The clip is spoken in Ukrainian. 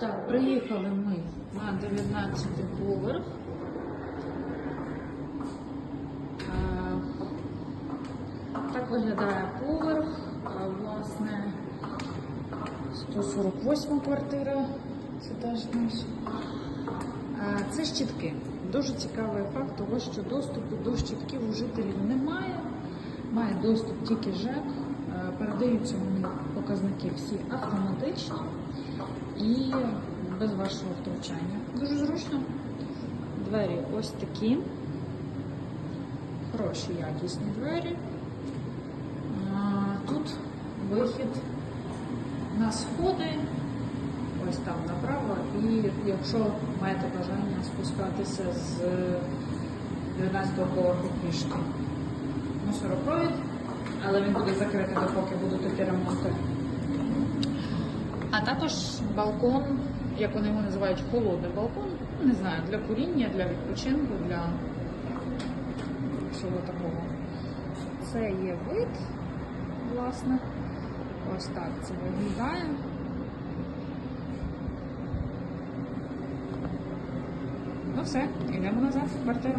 Так, приїхали ми на 19 поверх. Е, Так виглядає поверх. Е, Власне, 148 квартира. Це теж наш. Е, Це щітки. Дуже цікавий факт того, що доступу до щитків у жителів немає. Має доступ тільки ЖЕК. Передаються вони показники всі автоматично і без вашого втручання. Дуже зручно. Двері ось такі. Хороші, якісні двері. Тут вихід на сходи, ось там направо. І якщо маєте бажання спускатися з 19-го поверху пішки. Мусоропровід, але він буде закритий, допоки будуть йти ремонти. А також балкон, як вони його називають, холодний балкон. Не знаю, для куріння, для відпочинку, для всього такого. Це є вид, власне. Ось так це виглядає. Ну все, йдемо назад в квартиру.